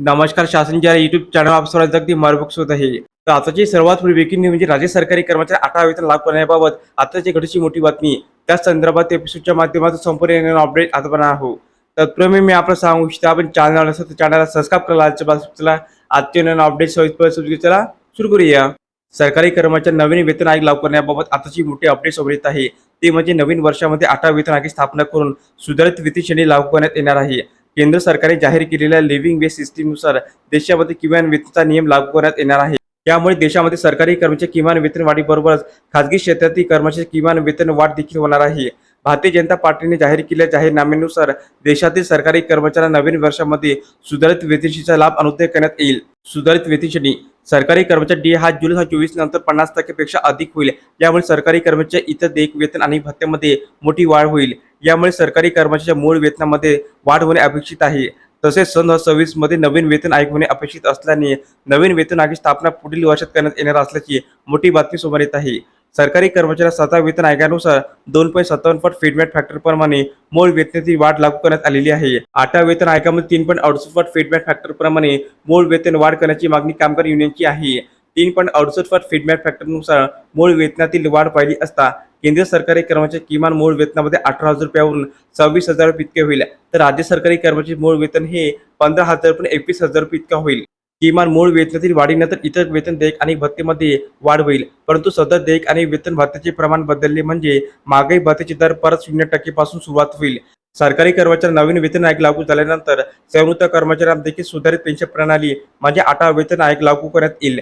नमस्कार शासनच्या YouTube channel आप अगदी मार्गदर्शक होत आहे. तर आताची सर्वात ब्रेकिंग न्यूज म्हणजे राज्य सरकारी कर्मचारी आठवा वेतन लाभ करण्याबाबत आताची घडीची मोठी बातमी. त्या संदर्भात एपिसोडच्या माध्यमातून संपूर्ण अपडेट आता बनणार आहोत. तत्पूर्वी मी आपलं सांगू इच्छितो आपण चॅनल असेल तर चॅनलला सबस्क्राईब करायला आजच्या बाजूला आजचे नवीन अपडेट सविस्तर चला. सुरू करूया. सरकारी कर्मचारी नवीन वेतन आयोग लागू करण्याबाबत आताची मोठी अपडेट समोर येत आहे. ते म्हणजे नवीन वर्षामध्ये आठवा वेतन आयोग स्थापना करून सुधारित वेतन श्रेणी लागू करण्यात येणार आहे. केंद्र सरकारने जाहीर केलेल्या लिव्हिंग वेज सिस्टीमनुसार देशामध्ये किमान वेतनाचा नियम लागू करण्यात येणार आहे. यामुळे देशामध्ये सरकारी कर्मचारी किमान वेतन वाढीबरोबरच खाजगी क्षेत्रातील कर्मचारी किमान वेतन वाढ देखील होणार आहे. भारतीय जनता पार्टीने जाहीर केलेल्या जाहीरनाम्यानुसार देशातील सरकारी कर्मचाऱ्यांना नवीन वर्षामध्ये सुधारित वेतनशीचा लाभ अनुदान करण्यात येईल. सुधारित वेतनश्रेणी सरकारी कर्मचारी डी हा जुलै हा चोवीस नंतर पन्नास टक्केपेक्षा अधिक होईल. यामुळे सरकारी कर्मचारी इतर देयक वेतन आणि भत्त्यामध्ये मोठी वाढ होईल. यामुळे सरकारी कर्मचाऱ्याच्या मूळ वेतनामध्ये वाढ होणे अपेक्षित आहे. तसेच सन हजार सव्वीसमध्ये नवीन वेतन आयोग होणे अपेक्षित असल्याने नवीन वेतन आयोगाची स्थापना पुढील वर्षात करण्यात येणार असल्याची मोठी बातमी समोर येत आहे. सरकारी कर्मचाऱ्या सातव्या वेतन आयोगानुसार दोन पॉईंट सत्तावन्न पट फीडबॅक फॅक्टर प्रमाणे मूळ वेतनाची वाढ लागू करण्यात आलेली आहे. आठव्या वेतन आयोगामध्ये तीन पॉईंट अडुसष्ट पट फीडबॅक फॅक्टर प्रमाणे मूळ वेतन वाढ करण्याची मागणी कामगार युनियनची आहे. तीन पॉईंट अडुसष्ट पट फीडबॅक फॅक्टरनुसार मूळ वेतनातील वाढ पाहिली असता केंद्र सरकारी कर्मचारी किमान मूळ वेतनामध्ये अठरा हजार रुपयावरून सव्वीस हजार रुपये इतके होईल. तर राज्य सरकारी कर्मचारी मूळ वेतन हे पंधरा हजार पण एकवीस हजार रुपये इतका होईल. किमान मूळ वेतनातील वाढीनंतर इतर वेतन देयक आणि भत्तेमध्ये वाढ होईल. परंतु सदर देयक आणि वेतन भत्त्याचे प्रमाण बदलले म्हणजे महागाई भत्त्याचे दर परत शून्य टक्केपासून सुरुवात होईल. सरकारी कर्मचारी नवीन वेतन आयोग लागू झाल्यानंतर सेवानिवृत्त कर्मचाऱ्यांना देखील सुधारित पेन्शन प्रणाली म्हणजे आठवा वेतन आयोग लागू करण्यात येईल.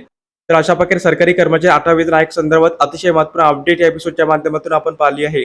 तर अशा प्रकारे सरकारी कर्मचारी आठवा वेतन आयोग संदर्भात अतिशय महत्त्वपूर्ण अपडेट या एपिसोडच्या माध्यमातून आपण पाहिली आहे.